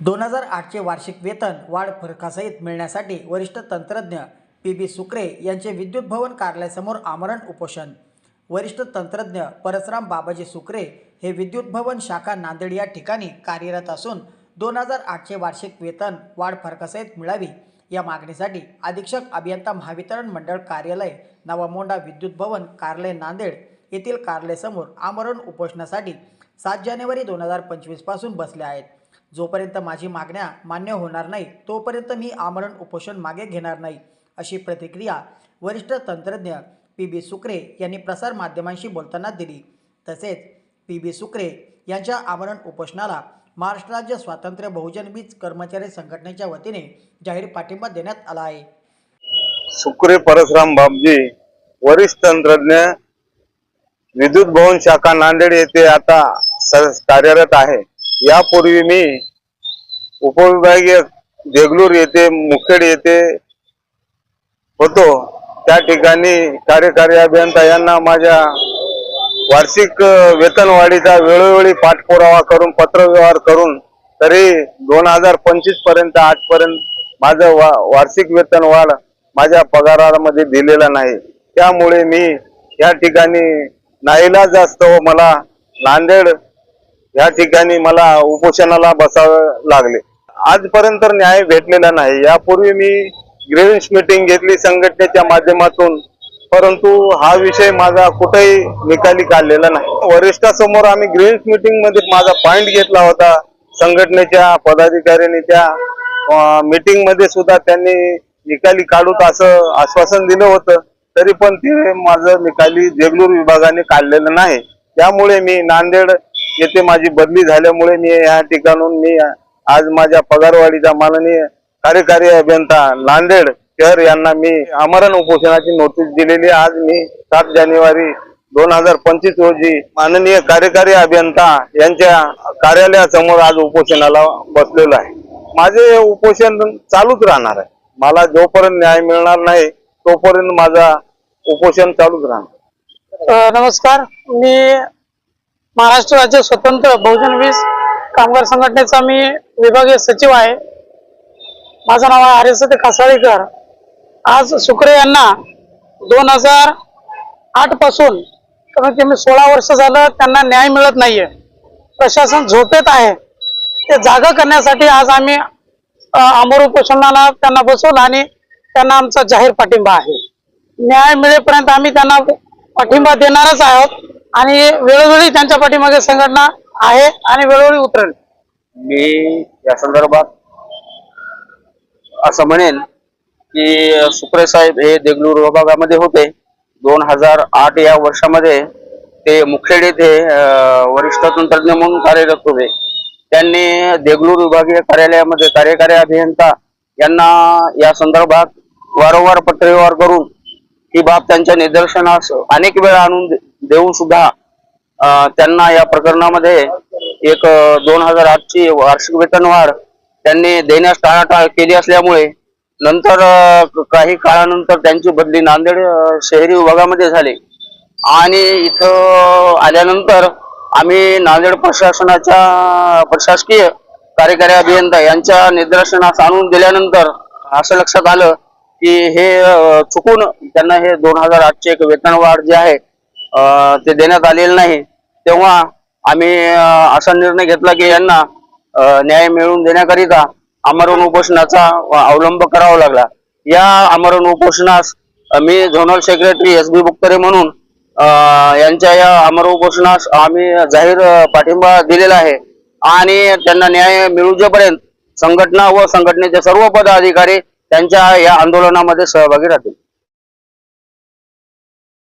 दोन हजार आठचे वार्षिक वेतन वाढ फरकासहित मिळण्यासाठी वरिष्ठ तंत्रज्ञ पी बी सुक्रे यांचे विद्युत भवन कार्यालयासमोर आमरण उपोषण. वरिष्ठ तंत्रज्ञ परसराम बाबाजी सुक्रे हे विद्युत भवन शाखा नांदेड या ठिकाणी कार्यरत असून दोन हजार आठचे वार्षिक वेतन वाढ फरकासहित मिळावी या मागणीसाठी अधीक्षक अभियंता महावितरण मंडळ कार्यालय नवामोंडा विद्युत भवन कार्यालय नांदेड येथील कार्यालयासमोर आमरण उपोषणासाठी सात जानेवारी दोन हजार पंचवीसपासून बसले आहेत. जोपर्यंत माझी मागण्या मान्य होणार नाही तोपर्यंत मी आमरण उपोषण मागे घेणार नाही अशी प्रतिक्रिया वरिष्ठ तंत्रज्ञ पी बी सुक्रे यांनी प्रसारमाध्यमांशी बोलताना दिली. तसेच पी बी सुक्रे यांच्या आमरण उपोषणाला महाराष्ट्र राज्य स्वातंत्र्य बहुजन वीज कर्मचारी संघटनेच्या वतीने जाहीर पाठिंबा देण्यात आला आहे. सुक्रे परसराम बाबजी वरिष्ठ तंत्रज्ञ विद्युत भवन शाखा नांदेड येथे आता कार्यरत आहे. यापूर्वी मी उपविभागीय देगलूर येथे मुखेड येथे होतो. त्या ठिकाणी कार्यकारी अभियंता यांना माझ्या वार्षिक वेतनवाढीचा वेळोवेळी पाठपुरावा करून पत्रव्यवहार करून तरी दोन हजार पंचवीसपर्यंत आजपर्यंत माझं वा वार्षिक वेतनवाढ माझ्या पगारामध्ये दिलेला नाही. त्यामुळे मी या ठिकाणी नाईलाज असतो मला नांदेड या ठिकाणी मला उपोषणाला बसावं लागले. आजपर्यंत न्याय भेटलेला नाही. यापूर्वी मी ग्रेव्हन्स मीटिंग घेतली संघटनेच्या माध्यमातून. परंतु हा विषय माझा कुठेही निकाली काढलेला नाही. वरिष्ठासमोर आम्ही ग्रेव्हन्स मीटिंगमध्ये माझा पॉइंट घेतला होता. संघटनेच्या पदाधिकाऱ्यांनी त्या मीटिंगमध्ये सुद्धा त्यांनी निकाली काढूत असं आश्वासन दिलं होतं. तरी पण ते माझं निकाली देगलूर विभागाने काढलेलं नाही. त्यामुळे मी नांदेड येथे माझी बदली झाल्यामुळे मी या ठिकाणून मी आज माझ्या पगारवाढीचा माननीय कार्यकारी अभियंता नांदेड शहर यांना मी आमरण उपोषणाची नोटीस दिलेली आहे. आज मी सात जानेवारी दोन हजार पंचवीस रोजी माननीय कार्यकारी अभियंता यांच्या कार्यालयासमोर आज उपोषणाला बसलेलो आहे. माझे उपोषण चालूच राहणार आहे. मला जोपर्यंत न्याय मिळणार नाही तोपर्यंत माझा उपोषण चालूच राहणार. नमस्कार. मी महाराष्ट्र राज्य स्वतंत्र बहुजन वीज कामगार संघटनेचा मी विभागीय सचिव आहे. माझं नाव आहे आर्यसते कासाळेकर. आज सुकरे यांना दोन हजार आठपासून कमीत कमी सोळा वर्ष झालं त्यांना न्याय मिळत नाहीये. प्रशासन झोपेत आहे. ते जागा करण्यासाठी आज आम्ही अमर उपोषणाला त्यांना बसवलं आणि त्यांना आमचा जाहीर पाठिंबा आहे. न्याय मिळेपर्यंत आम्ही त्यांना पाठिंबा देणारच आहोत. आणि वेळोवेळी त्यांच्या पाठीमागे संघटना आहे आणि वेळोवेळी उतरेल. मी या संदर्भात असं म्हणेन की सुप्रे साहेब हे देगलूर विभागामध्ये होते. दोन हजार आठ या वर्षामध्ये ते मुखेड येथे वरिष्ठ तंत्रज्ञ म्हणून कार्यरत होते. त्यांनी देगलूर विभागीय कार्यालयामध्ये कार्यकारी अभियंता यांना या संदर्भात वारंवार पत्रव्यवहार करून ही बाब त्यांच्या निदर्शनास अनेक वेळा आणून देऊन सुद्धा त्यांना या प्रकरणामध्ये एक दोन हजार आठची वार्षिक वेतन वाढ त्यांनी देण्यास टाळाटाळ केली असल्यामुळे नंतर काही काळानंतर त्यांची बदली नांदेड शहरी विभागामध्ये झाली. आणि इथं आल्यानंतर आम्ही नांदेड प्रशासनाच्या प्रशासकीय कार्यकारी अभियंता यांच्या निदर्शनास आणून दिल्यानंतर असं लक्षात आलं की हे चुकून त्यांना हे दोन हजार आठचे एक वेतन वाढ जे आहे ते देण्यात आलेलं नाही. तेव्हा आम्ही असा निर्णय घेतला की यांना न्याय मिळवून देण्याकरिता आमरण उपोषणाचा अवलंब करावा लागला. या आमरण उपोषणास मी zonal secretary S B Buktare म्हणून यांच्या या आमरण उपोषणास आम्ही जाहीर पाठिंबा दिलेला आहे. आणि त्यांना न्याय मिळूजेपर्यंत संघटना व संघटनेचे सर्व पदाधिकारी त्यांच्या या आंदोलनामध्ये सहभागी राहतील.